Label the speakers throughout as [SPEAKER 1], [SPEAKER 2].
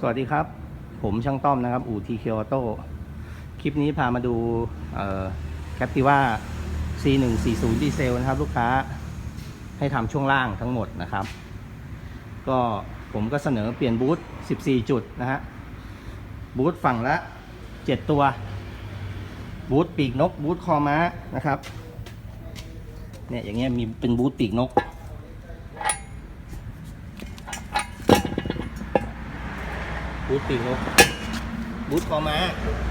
[SPEAKER 1] สวัสดีครับ ผมช่างต้อมนะครับ อู่ทีเคียวโต้คลิปนี้พามาดูแคปติว่า C140 ดีเซลนะครับ ลูกค้าให้ทำช่วงล่างทั้งหมดนะครับ ก็ผมก็เสนอเปลี่ยนบูท14 จุดนะฮะ บูทฝั่งละ 7 ตัว บูทปีกนก บูทคอม้านะครับ เนี่ยอย่างเงี้ยมีเป็นบูทปีกนก บูทปีกนกบูทคอม้า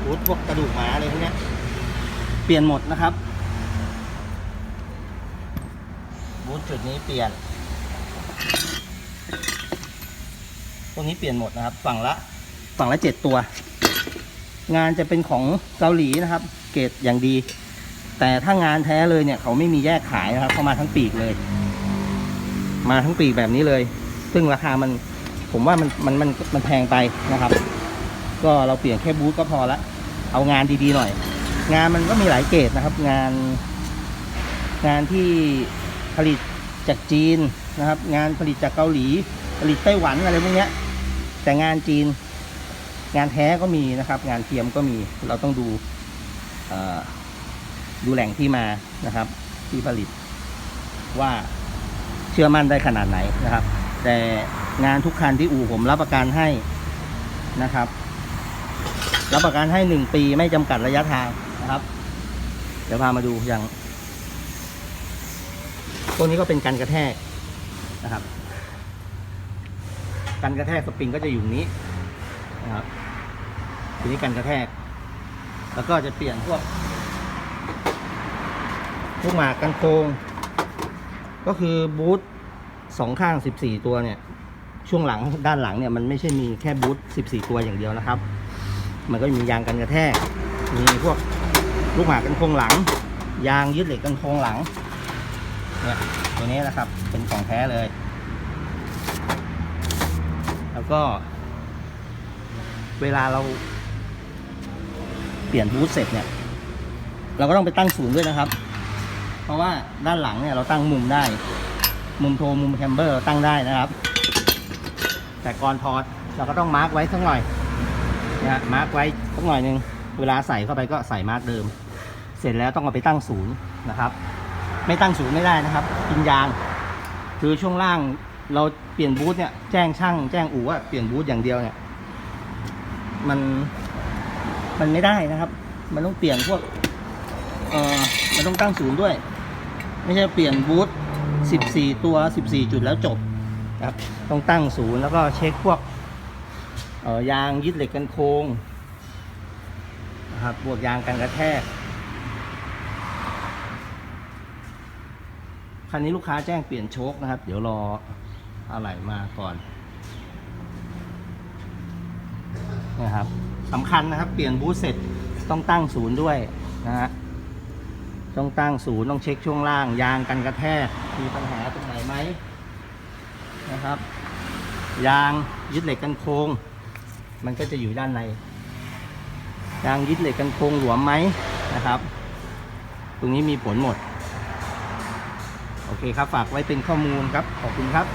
[SPEAKER 1] บูทพวกกระดูกหมาอะไรพวกนี้เปลี่ยนหมดนะครับ บูทจุดนี้เปลี่ยนพวกนี้เปลี่ยนหมดนะครับ ฝั่งละฝั่งละเจ็ดตัว งานจะเป็นของเกาหลีนะครับ เกรดอย่างดี แต่ถ้างานแท้เลยเนี่ยเขาไม่มีแยกขายนะครับ เขามาทั้งปีกเลย มาทั้งปีกแบบนี้เลย ซึ่งราคามัน ผมว่ามันมันมันมันแพงไปนะครับ ก็เราเปลี่ยนแค่บูธก็พอละเอางานดีๆหน่อย งานมันก็มีหลายเกรดนะครับ งาน งานที่ผลิตจากจีนนะครับ งานผลิตจากเกาหลี ผลิตไต้หวันอะไรพวกนี้แต่งานจีน งานแท้ก็มีนะครับ งานเทียมก็มีเราต้องดูดูแหล่งที่มานะครับ ที่ผลิตว่าเชื่อมั่นได้ขนาดไหนนะครับ แต่งานทุกคันที่อู่ผมรับประกันให้นะครับ รับประกันให้หนึ่งปีไม่จำกัดระยะทางนะครับ เดี๋ยวพามาดูอย่างพวนี้ก็เป็นกันกระแทกนะครับกันกระแทกสปริงก็จะอยู่นี้นะครับทีนี้กันกระแทก แล้วก็จะเปลี่ยนพวกพวกหมากกันโคงก็คือบูท สองข้าง 14 ตัวเนี่ย ช่วงหลังด้านหลังเนี่ยมันไม่ใช่มีแค่บูท14 ตัวอย่างเดียวนะครับ มันก็มียางกันกระแทก มีพวกลูกหมากกันโครงหลัง ยางยึดเหล็กกันโครงหลัง เนี่ยตัวนี้นะครับ เป็นของแท้เลย แล้วก็ เวลาเราเปลี่ยนบูทเสร็จเนี่ย เราก็ต้องไปตั้งศูนย์ด้วยนะครับ เพราะว่าด้านหลังเนี่ยเราตั้งมุมได้ มุมโทมุมแคมเบอร์ตั้งได้นะครับ แต่ก่อนถอดเราก็ต้องมาร์กไว้สักหน่อยนะมาร์กไว้สักหน่อยหนึ่งเวลาใส่เข้าไปก็ใส่มาร์กเดิม เสร็จแล้วต้องเอาไปตั้งศูนย์นะครับ ไม่ตั้งศูนย์ไม่ได้นะครับ กินยาง คือช่วงล่างเราเปลี่ยนบูธเนี่ยแจ้งช่างแจ้งอู่ว่าเปลี่ยนบูธอย่างเดียวเนี่ยมันมันไม่ได้นะครับ มันต้องเปลี่ยนพวกเออมันต้องตั้งศูนย์ด้วย ไม่ใช่เปลี่ยนบูธ 14 ตัว 14 จุดแล้วจบครับต้องตั้งศูนย์แล้วก็เช็คพวกออยางยึดเหล็กกันโค้งนะครับพวกยางกันกระแทกคันนี้ลูกค้าแจ้งเปลี่ยนโชคนะครับ เดี๋ยวรออะไรมาก่อนนะครับสำคัญนะครับ เปลี่ยนบูธเสร็จต้องตั้งศูนย์ด้วยนะฮะ ต้องตั้งศูนย์ต้องเช็คช่วงล่าง ยางกันกระแทกมีปัญหาตรงไหนไหมนะครับ ยางยึดเหล็กกันโค้ง มันก็จะอยู่ด้านใน ยางยึดเหล็กกันโค้งหลวมไหมนะครับ ตรงนี้มีผลหมด โอเคครับฝากไว้เป็นข้อมูลครับ ขอบคุณครับ